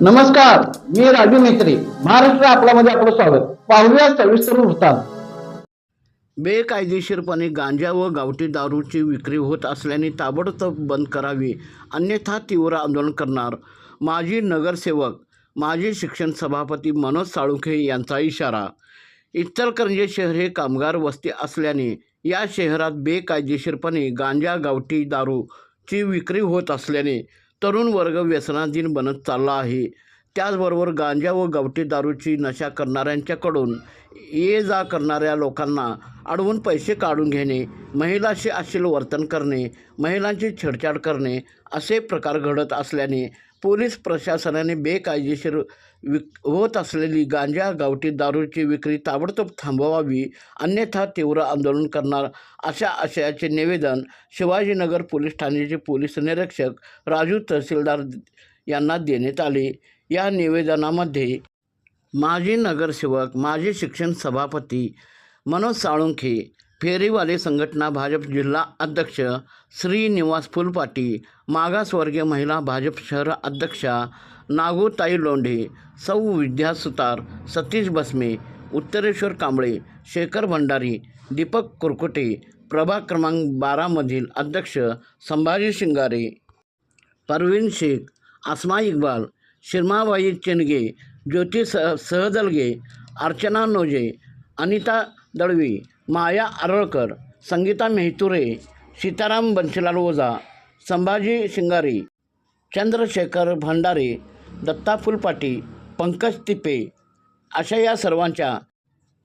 नमस्कार मी राजू मेत्री महाराष्ट्र आपल्यामध्ये आपलं स्वागत. पाहूया सविस्तर वृत्तांत. बेकायदेशीरपणे गांजा व गावठी दारूची विक्री होत असल्याने ताबडतोब बंद करावी अन्यथा तीव्र आंदोलन करणार. माजी नगरसेवक माजी शिक्षण सभापती मनोज साळुंखे यांचा इशारा. इचलकरंजी शहर हे कामगार वस्ती असल्याने या शहरात बेकायदेशीरपणे गांजा गावठी दारूची विक्री होत असल्याने तरुण वर्ग व्यसनाधीन बनत चालला आहे. त्याचबरोबर गांजा व गावठी दारूची नशा करणाऱ्यांच्याकडून ये जा करणाऱ्या लोकांना अडवून पैसे काढून घेणे महिलाशी अशील वर्तन करणे महिलांची छेडछाड करणे असे प्रकार घडत असल्याने पोलीस प्रशासनाने बेकायदेशीर विक होत असलेली गांजा गावठी दारूची विक्री ताबडतोब थांबवावी अन्यथा तीव्र आंदोलन करणार अशा आशयाचे निवेदन शिवाजीनगर पोलीस ठाण्याचे पोलीस निरीक्षक राजू तहसीलदार यांना देण्यात आले. या निवेदनामध्ये माजी नगरसेवक माजी शिक्षण सभापती मनोज साळुंखे फेरीवाले संघटना भाजप जिल्हा अध्यक्ष श्रीनिवास फुलपाटी मागासवर्गीय महिला भाजप शहर अध्यक्षा नागोताई लोंढे सौ विद्या सुतार सतीश बसमे उत्तरेश्वर कांबळे शेखर भंडारी दीपक कुरकुटे प्रभाग क्रमांक बारामधील अध्यक्ष संभाजी शिंगारे परवीन शेख आसमा इक्बाल शिरमाबाई चेनगे ज्योती सह सहदलगे अर्चना नोजे अनिता दळवी माया आरळकर संगीता मेहतुरे सीताराम बन्सीलाल ओझा संभाजी शिंगारी चंद्रशेखर भंडारे दत्ता फुलपाटी पंकज तिपे अशा या सर्वांच्या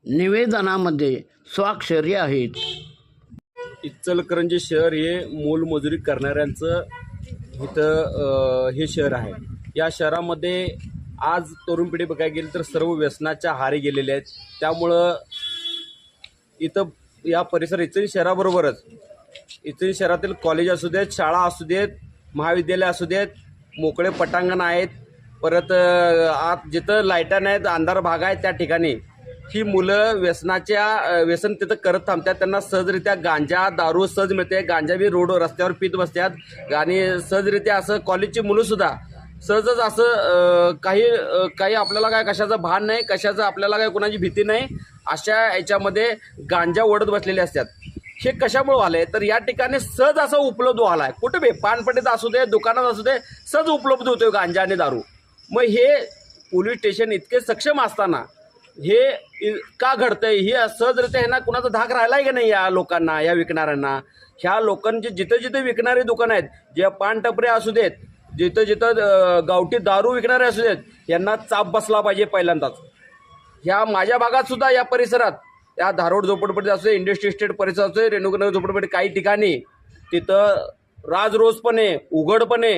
निवेदनामध्ये स्वाक्षरी आहेत. इचलकरंजी शहर हे मोलमजुरी करणाऱ्यांचं इथं हे शहर आहे. या शहरामध्ये आज तरुण पिढी बघायला गेली तर सर्व व्यसनाच्या हारी गेलेले आहेत. त्यामुळं इथं या परिसर इचली शहराबरोबरच. इचली शहरातील कॉलेज असू देत शाळा असू देत महाविद्यालय असू देत मोकळे पटांगण आहेत. परत आत जिथं लाईटा नाहीत अंधार भाग आहे त्या ठिकाणी. ही मुलं व्यसनाच्या व्यसन तिथं करत थांबतात. त्यांना सहजरित्या गांजा दारू सहज मिळते. गांजा बी रोड रस्त्यावर पित बसतात. आणि सहजरित्या असं कॉलेजची मुलंसुद्धा सहजच असं काही काही आपल्याला काय कशाचं भान नाही कशाचं आपल्याला काय कोणाची भीती नाही अशा याच्यामध्ये गांजा ओढत बसलेले असतात. हे कशामुळे व्हालंय तर या ठिकाणी सहज असं उपलब्ध व्हालाय कुठे बी? पानपट्टीत असू दे दुकानात असू दे सहज उपलब्ध होतोय गांजा आणि दारू. मग हे पोलीस स्टेशन इतके सक्षम असताना हे इ- का घडतंय? हे सहजरित्या ह्यांना कुणाचा धाक राहिलाय का नाही या लोकांना या विकणाऱ्यांना? ह्या लोकांचे जिथे जिथे विकणारे दुकानं आहेत जे पान टपरे असू देत जिथं जिथं गावठी दारू विकणारे असू यांना चाप बसला पाहिजे पहिल्यांदाच. ह्या माझ्या भागात सुद्धा या परिसरात या धारोड झोपडपट्टी असू दे इंडस्ट्री इस्टेट परिसर असू दे रेणुकनगर झोपडपट्टी काही ठिकाणी तिथं राजरोजपणे उघडपणे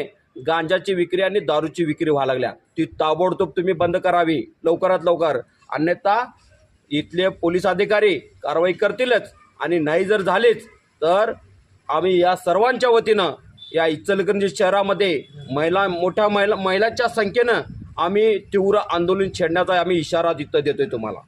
गांजाची विक्री आणि दारूची विक्री व्हायला लागल्या. ती ताबडतोब तुम्ही बंद करावी लवकरात लवकर. अन्यथा इथले पोलीस अधिकारी कारवाई करतीलच आणि नाही जर झालीच तर आम्ही या सर्वांच्या वतीनं या इचलकरंजी शहरामध्ये महिला मोठ्या महिला महिलांच्या संख्येनं आम्ही तीव्र आंदोलन छेडण्याचा आम्ही इशारा तिथं देतोय तुम्हाला.